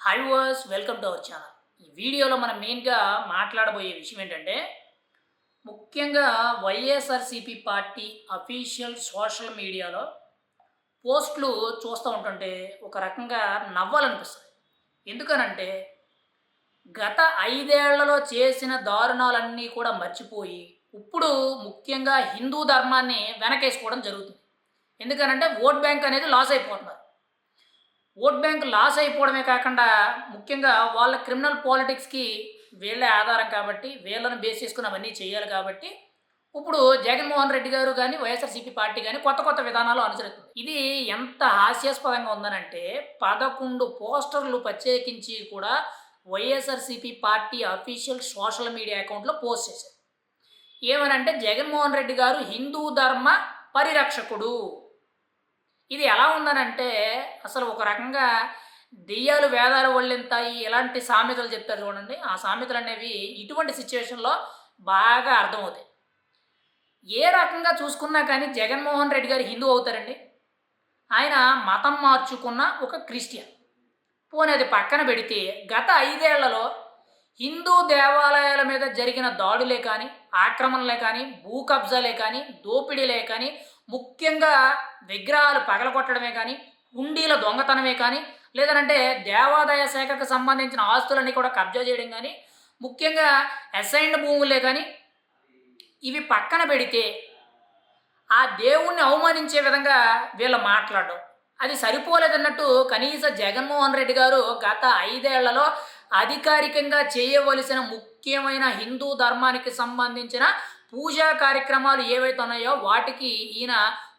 High వర్స్ welcome to our channel ఈ వీడియోలో మనం మెయిన్గా మాట్లాడబోయే విషయం ఏంటంటే ముఖ్యంగా వైఎస్ఆర్సిపి పార్టీ అఫీషియల్ సోషల్ మీడియాలో పోస్టులు చూస్తూ ఉంటుంటే ఒక రకంగా నవ్వాలనిపిస్తుంది. ఎందుకనంటే గత ఐదేళ్ళలో చేసిన దారుణాలన్నీ కూడా మర్చిపోయి ఇప్పుడు ముఖ్యంగా హిందూ ధర్మాన్ని వెనకేసుకోవడం జరుగుతుంది. ఎందుకనంటే ఓట్ బ్యాంక్ అనేది లాస్ అయిపోతున్నారు. ఓట్ బ్యాంక్ లాస్ అయిపోవడమే కాకుండా ముఖ్యంగా వాళ్ళ క్రిమినల్ పాలిటిక్స్కి వీళ్ళే ఆధారం కాబట్టి వీళ్ళని బేస్ చేసుకుని అవన్నీ చేయాలి కాబట్టి ఇప్పుడు జగన్మోహన్ రెడ్డి గారు కానీ వైఎస్ఆర్సీపీ పార్టీ కానీ కొత్త కొత్త విధానాలు అనుసరిస్తుంది. ఇది ఎంత హాస్యాస్పదంగా ఉందనంటే పదకొండు పోస్టర్లు ప్రత్యేకించి కూడా YSRCP party official social media అకౌంట్లో పోస్ట్ చేశారు. ఏమనంటే జగన్మోహన్ రెడ్డి గారు హిందూ ధర్మ పరిరక్షకుడు. ఇది ఎలా ఉందనంటే అసలు ఒక రకంగా దెయ్యాలు వేదాలు వల్లింతాయి ఇలాంటి సామెతలు చెప్తారు చూడండి. ఆ సామెతలు అనేవి ఇటువంటి సిచ్యువేషన్లో బాగా అర్థమవుతాయి. ఏ రకంగా చూసుకున్నా కానీ జగన్మోహన్ రెడ్డి గారు హిందూ అవుతారండి. ఆయన మతం మార్చుకున్న ఒక క్రిస్టియన్. పోనీ అది పక్కన పెడితే గత ఐదేళ్ళలో హిందూ దేవాలయాల మీద జరిగిన దాడులే కానీ ఆక్రమణలే కానీ భూ కబ్జాలే కానీ దోపిడీలే కానీ ముఖ్యంగా విగ్రహాలు పగలగొట్టడమే కానీ హుండీల దొంగతనమే కానీ లేదనంటే దేవాదాయ శాఖకు సంబంధించిన ఆస్తులన్నీ కూడా కబ్జా చేయడం కానీ ముఖ్యంగా అసైన్డ్ భూములే కానీ ఇవి పక్కన పెడితే ఆ దేవుణ్ణి అవమానించే విధంగా వీళ్ళు మాట్లాడడం. అది సరిపోలేదన్నట్టు కనీస జగన్మోహన్ రెడ్డి గారు గత ఐదేళ్ళలో అధికారికంగా చేయవలసిన ముఖ్యమైన హిందూ ధర్మానికి సంబంధించిన పూజా కార్యక్రమాలు ఏవైతే ఉన్నాయో వాటికి ఈయన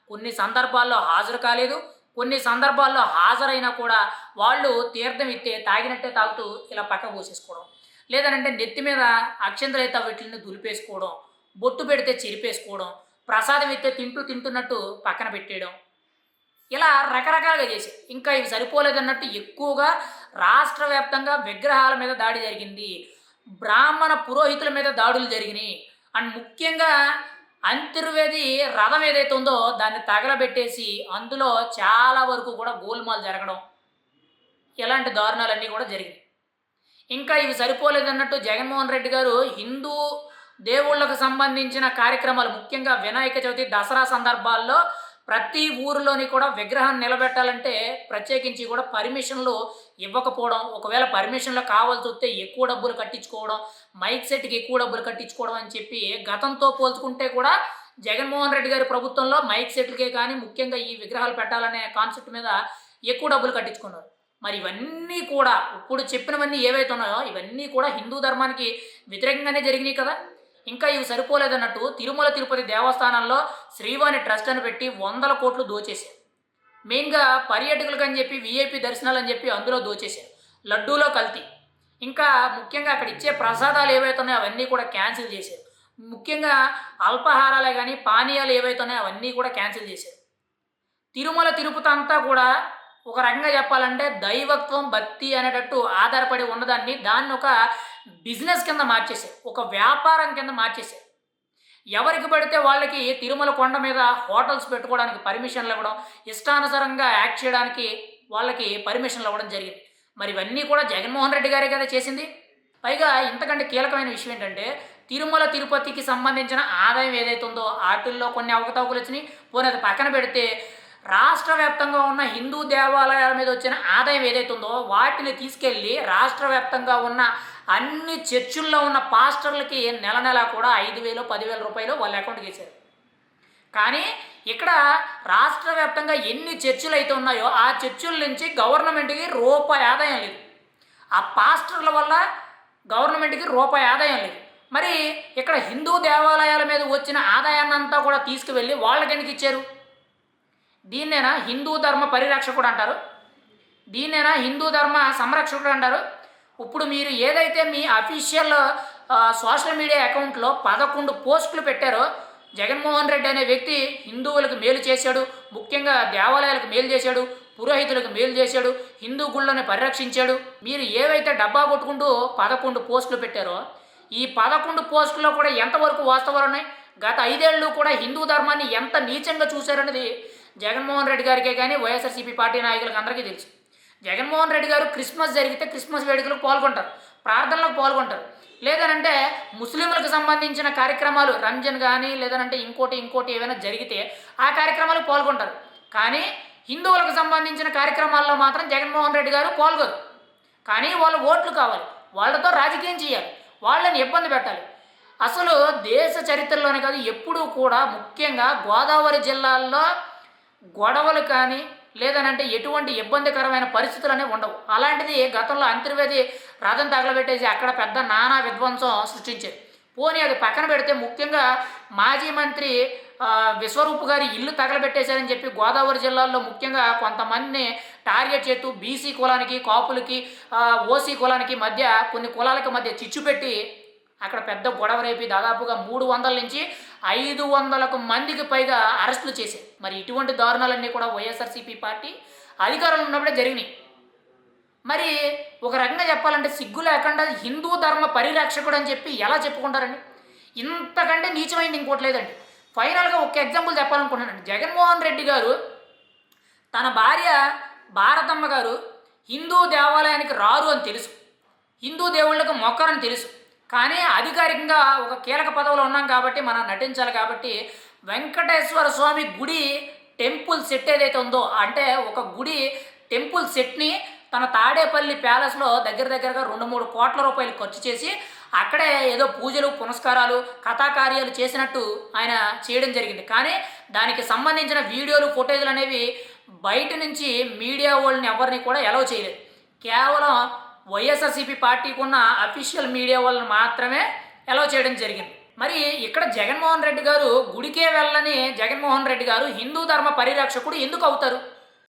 కొన్ని సందర్భాల్లో హాజరు కాలేదు. కొన్ని సందర్భాల్లో హాజరైనా కూడా వాళ్ళు తీర్థం ఇస్తే తాగినట్టే తాగుతూ ఇలా పక్క పోసేసుకోవడం. లేదనంటే నెత్తి మీద అక్షంతలైతే వీటిని దులిపేసుకోవడం బొట్టు పెడితే చెరిపేసుకోవడం ప్రసాదం ఇస్తే తింటూ తింటున్నట్టు పక్కన పెట్టేయడం. ఇలా రకరకాలుగా చేసి ఇంకా ఇవి సరిపోలేదన్నట్టు ఎక్కువగా రాష్ట్ర వ్యాప్తంగా విగ్రహాల మీద దాడి జరిగింది. బ్రాహ్మణ పురోహితుల మీద దాడులు జరిగినాయి. అండ్ ముఖ్యంగా అంతర్వేది రథం ఏదైతే ఉందో దాన్ని తగలబెట్టేసి అందులో చాలా వరకు కూడా గోల్మాల్ జరగడం ఇలాంటి దారుణాలన్నీ కూడా జరిగినాయి. ఇంకా ఇవి సరిపోలేదన్నట్టు జగన్మోహన్ రెడ్డి గారు హిందూ దేవుళ్ళకు సంబంధించిన కార్యక్రమాలు ముఖ్యంగా వినాయక చవితి దసరా సందర్భాల్లో ప్రతి ఊరిలోని కూడా విగ్రహాన్ని నిలబెట్టాలంటే ప్రత్యేకించి కూడా పర్మిషన్లు ఇవ్వకపోవడం ఒకవేళ పర్మిషన్లు కావాల్సి వస్తే ఎక్కువ డబ్బులు కట్టించుకోవడం మైక్ సెట్కి ఎక్కువ డబ్బులు కట్టించుకోవడం అని చెప్పి గతంతో పోల్చుకుంటే కూడా జగన్మోహన్ రెడ్డి గారి ప్రభుత్వంలో మైక్ సెట్లకే కానీ ముఖ్యంగా ఈ విగ్రహాలు పెట్టాలనే కాన్సెప్ట్ మీద ఎక్కువ డబ్బులు కట్టించుకున్నారు. మరి ఇవన్నీ కూడా ఇప్పుడు చెప్పినవన్నీ ఏవైతే ఉన్నాయో ఇవన్నీ కూడా హిందూ ధర్మానికి వ్యతిరేకంగానే జరిగినాయి కదా. ఇంకా ఇవి సరిపోలేదన్నట్టు తిరుమల తిరుపతి దేవస్థానంలో శ్రీవాణి ట్రస్ట్ అని పెట్టి వందల కోట్లు దోచేశారు. మెయిన్గా పర్యాటకులకు అని చెప్పి విఐపి దర్శనాలు అని చెప్పి అందులో దోచేశారు. లడ్డూలో కల్తీ. ఇంకా ముఖ్యంగా అక్కడ ఇచ్చే ప్రసాదాలు ఏవైతే ఉన్నాయో అవన్నీ కూడా క్యాన్సిల్ చేశారు. ముఖ్యంగా అల్పాహారాలే కానీ పానీయాలు ఏవైతే ఉన్నాయో అవన్నీ కూడా క్యాన్సిల్ చేశారు. తిరుమల తిరుపతి అంతా కూడా ఒక రకంగా చెప్పాలంటే దైవత్వం భక్తి అనేటట్టు ఆధారపడి ఉన్నదాన్ని దాన్ని ఒక బిజినెస్ కింద మార్చేశారు. ఒక వ్యాపారం కింద మార్చేశారు. ఎవరికి పడితే వాళ్ళకి తిరుమల కొండ మీద హోటల్స్ పెట్టుకోవడానికి పర్మిషన్లు ఇవ్వడం ఇష్టానుసారంగా యాక్ట్ చేయడానికి వాళ్ళకి పర్మిషన్లు ఇవ్వడం జరిగింది. మరి ఇవన్నీ కూడా జగన్మోహన్ రెడ్డి గారే కదా చేసింది. పైగా ఇంతకంటే కీలకమైన విషయం ఏంటంటే తిరుమల తిరుపతికి సంబంధించిన ఆదాయం ఏదైతే ఉందో వాటిల్లో కొన్ని అవకతవకలు వచ్చినాయి. పోనీ అది పక్కన పెడితే రాష్ట్ర వ్యాప్తంగా ఉన్న హిందూ దేవాలయాల మీద వచ్చిన ఆదాయం ఏదైతే ఉందో వాటిని తీసుకెళ్ళి రాష్ట్ర వ్యాప్తంగా ఉన్న అన్ని చర్చుల్లో ఉన్న పాస్టర్లకి నెల నెల కూడా ఐదు వేలు పదివేల రూపాయలు వాళ్ళ అకౌంట్కి వేశారు కానీ ఇక్కడ రాష్ట్ర వ్యాప్తంగా ఎన్ని చర్చిలు అయితే ఉన్నాయో ఆ చర్చిల నుంచి గవర్నమెంట్కి రూపాయి ఆదాయం లేదు. ఆ పాస్టర్ల వల్ల గవర్నమెంట్కి రూపాయి ఆదాయం లేదు. మరి ఇక్కడ హిందూ దేవాలయాల మీద వచ్చిన ఆదాయాన్ని అంతా కూడా తీసుకువెళ్ళి వాళ్ళకి ఎందుకు ఇచ్చారు? దీన్నేనా హిందూ ధర్మ పరిరక్షకుడు అంటారు? దీన్నేనా హిందూ ధర్మ సంరక్షకుడు అంటారు? ఇప్పుడు మీరు ఏదైతే మీ అఫీషియల్ సోషల్ మీడియా అకౌంట్లో పదకొండు పోస్టులు పెట్టారో జగన్మోహన్ రెడ్డి అనే వ్యక్తి హిందువులకు మేలు చేశాడు ముఖ్యంగా దేవాలయాలకు మేలు చేశాడు పురోహితులకు మేలు చేశాడు హిందూ గుళ్ళని పరిరక్షించాడు. మీరు ఏవైతే డబ్బా కొట్టుకుంటూ పదకొండు పోస్టులు పెట్టారో ఈ పదకొండు పోస్టుల్లో కూడా ఎంతవరకు వాస్తవాలు ఉన్నాయి? గత ఐదేళ్ళు కూడా హిందూ ధర్మాన్ని ఎంత నీచంగా చూశారనేది జగన్మోహన్ రెడ్డి గారికే కానీ వైఎస్ఆర్సీపీ పార్టీ నాయకులకు అందరికీ తెలుసు. జగన్మోహన్ రెడ్డి గారు క్రిస్మస్ జరిగితే క్రిస్మస్ వేడుకలకు పాల్గొంటారు ప్రార్థనలకు పాల్గొంటారు. లేదనంటే ముస్లింలకు సంబంధించిన కార్యక్రమాలు రంజన్ కానీ లేదనంటే ఇంకోటి ఇంకోటి ఏమైనా జరిగితే ఆ కార్యక్రమాలకు పాల్గొంటారు. కానీ హిందువులకు సంబంధించిన కార్యక్రమాల్లో మాత్రం జగన్మోహన్ రెడ్డి గారు పాల్గొరు. కానీ వాళ్ళ ఓట్లు కావాలి వాళ్ళతో రాజకీయం చేయాలి వాళ్ళని ఇబ్బంది పెట్టాలి. అసలు దేశ చరిత్రలోనే కాదు ఎప్పుడూ కూడా ముఖ్యంగా గోదావరి జిల్లాల్లో గొడవలు కానీ లేదనంటే ఎటువంటి ఇబ్బందికరమైన పరిస్థితులు అనేవి ఉండవు. అలాంటిది గతంలో అంతర్వేది రథం తగలబెట్టేసి అక్కడ పెద్ద నానా విధ్వంసం సృష్టించారు. పోనీ అది పక్కన పెడితే ముఖ్యంగా మాజీ మంత్రి విశ్వరూప్ గారి ఇల్లు తగలబెట్టేశారని చెప్పి గోదావరి జిల్లాల్లో ముఖ్యంగా కొంతమందిని టార్గెట్ చేస్తూ బీసీ కులానికి కాపులకి ఓసీ కులానికి మధ్య కొన్ని కులాలకి మధ్య చిచ్చు పెట్టి అక్కడ పెద్ద గొడవ రేపి దాదాపుగా మూడు వందల నుంచి ఐదు వందలకు మందికి పైగా అరెస్టులు చేశాయి మరి ఇటువంటి దారుణాలన్నీ కూడా వైఎస్ఆర్సీపీ పార్టీ అధికారంలో ఉన్నప్పుడే జరిగినాయి. మరి ఒక రకంగా చెప్పాలంటే సిగ్గు లేకుండా హిందూ ధర్మ పరిరక్షకుడు అని చెప్పి ఎలా చెప్పుకుంటారండి? ఇంతకంటే నీచమైంది ఇంకోటి లేదండి. ఫైనల్గా ఒక ఎగ్జాంపుల్ చెప్పాలనుకుంటున్నాను జగన్మోహన్ రెడ్డి గారు తన భార్య భారతమ్మ గారు హిందూ దేవాలయానికి రారు అని తెలుసు. హిందూ దేవుళ్ళకు మొక్కరని తెలుసు. కానీ అధికారికంగా ఒక కీలక పదవిలో ఉన్నాం కాబట్టి మనం నటించాలి కాబట్టి వెంకటేశ్వర స్వామి గుడి టెంపుల్ సెట్ ఏదైతే ఉందో అంటే ఒక గుడి టెంపుల్ సెట్ని తన తాడేపల్లి ప్యాలెస్లో దగ్గర దగ్గరగా రెండు మూడు కోట్ల రూపాయలు ఖర్చు చేసి అక్కడే ఏదో పూజలు పునస్కారాలు కథాకార్యాలు చేసినట్టు ఆయన చేయడం జరిగింది. కానీ దానికి సంబంధించిన వీడియోలు ఫుటేజ్లు అనేవి బయట నుంచి మీడియా వాళ్ళని ఎవరిని కూడా ఎలవ్ చేయలేదు. కేవలం వైఎస్ఆర్సీపీ పార్టీకి ఉన్న అఫీషియల్ మీడియా వాళ్ళని మాత్రమే అలౌ చేయడం జరిగింది. మరి ఇక్కడ జగన్మోహన్ రెడ్డి గారు గుడికే వెళ్ళని జగన్మోహన్ రెడ్డి గారు హిందూ ధర్మ పరిరక్షకుడు ఎందుకు అవుతారు?